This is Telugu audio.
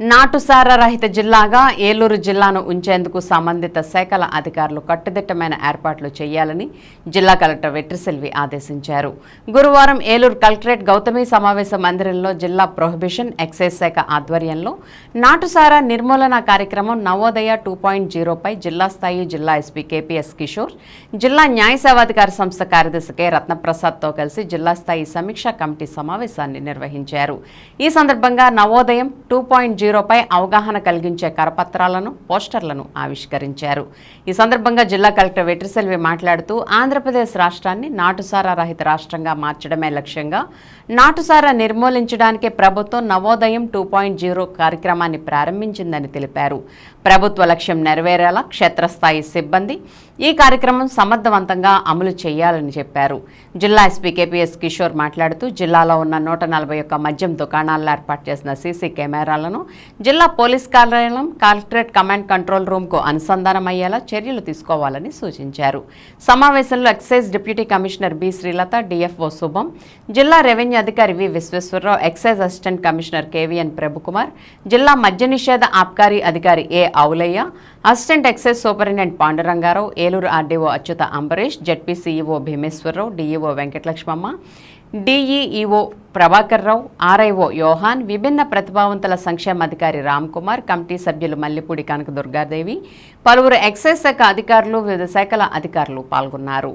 నాటుసార రహిత జిల్లాగా ఏలూరు జిల్లాను ఉంచేందుకు సంబంధిత శాఖల అధికారులు కట్టుదిట్టమైన ఏర్పాట్లు చేయాలని జిల్లా కలెక్టర్ వెట్రిసెల్వి ఆదేశించారు. గురువారం ఏలూరు కలెక్టరేట్ గౌతమి సమావేశ మందిరంలో జిల్లా ప్రొహిబిషన్ ఎక్సైజ్ శాఖ ఆధ్వర్యంలో నాటుసార నిర్మూలన కార్యక్రమం నవోదయ టూ పాయింట్ జీరోపై జిల్లా స్థాయి జిల్లా ఎస్పీ కేపీఎస్ కిషోర్ జిల్లా న్యాయ సేవాధికార సంస్థ కార్యదర్శి కె రత్నప్రసాద్తో కలిసి జిల్లా స్థాయి సమీక్షా కమిటీ సమావేశాన్ని నిర్వహించారు. ఈ సందర్భంగా నవోదయం టూ పాయింట్ జీరోపై అవగాహన కలిగించే కరపత్రాలను పోస్టర్లను ఆవిష్కరించారు. ఈ సందర్భంగా జిల్లా కలెక్టర్ వెట్రిసెల్వి మాట్లాడుతూ ఆంధ్రప్రదేశ్ రాష్ట్రాన్ని నాటుసారా రహిత రాష్ట్రంగా మార్చడమే లక్ష్యంగా నాటుసారా నిర్మూలించడానికి ప్రభుత్వం నవోదయం టూ పాయింట్ జీరో కార్యక్రమాన్ని ప్రారంభించిందని తెలిపారు. ప్రభుత్వ లక్ష్యం నెరవేరేలా క్షేత్రస్థాయి సిబ్బంది ఈ కార్యక్రమం సమర్థవంతంగా అమలు చేయాలని చెప్పారు. జిల్లా ఎస్పీ కేపీఎస్ కిషోర్ మాట్లాడుతూ జిల్లాలో ఉన్న నూట నలభై ఒక్క మద్యం దుకాణాల్లో ఏర్పాటు చేసిన సీసీ కెమెరా కెమెరాలను జిల్లా పోలీస్ కార్యాలయం కలెక్టరేట్ కమాండ్ కంట్రోల్ రూమ్కు అనుసంధానం అయ్యేలా చర్యలు తీసుకోవాలని సూచించారు. సమావేశంలో excise deputy commissioner B. Srilatha DFO Shubham జిల్లా రెవెన్యూ అధికారి V. Visweswararao excise assistant commissioner KVN Prabhukumar జిల్లా మద్య నిషేధ ఆబ్కారీ అధికారి A. Aulaiah assistant excise superintendent Pandurangarao Eluru RDO Achyuta Ambarish ZP CEO Bhimeswararao DEO Venkatalakshmamma DEEO Prabhakar Rao RIO Yohan విభిన్న ప్రతిభావంతుల సంక్షేమాధికారి రామ్ కుమార్ కమిటీ సభ్యులు మల్లిపూడి కనక దుర్గాదేవి పలువురు ఎక్సైజ్ శాఖ అధికారులు వివిధ శాఖల అధికారులు పాల్గొన్నారు.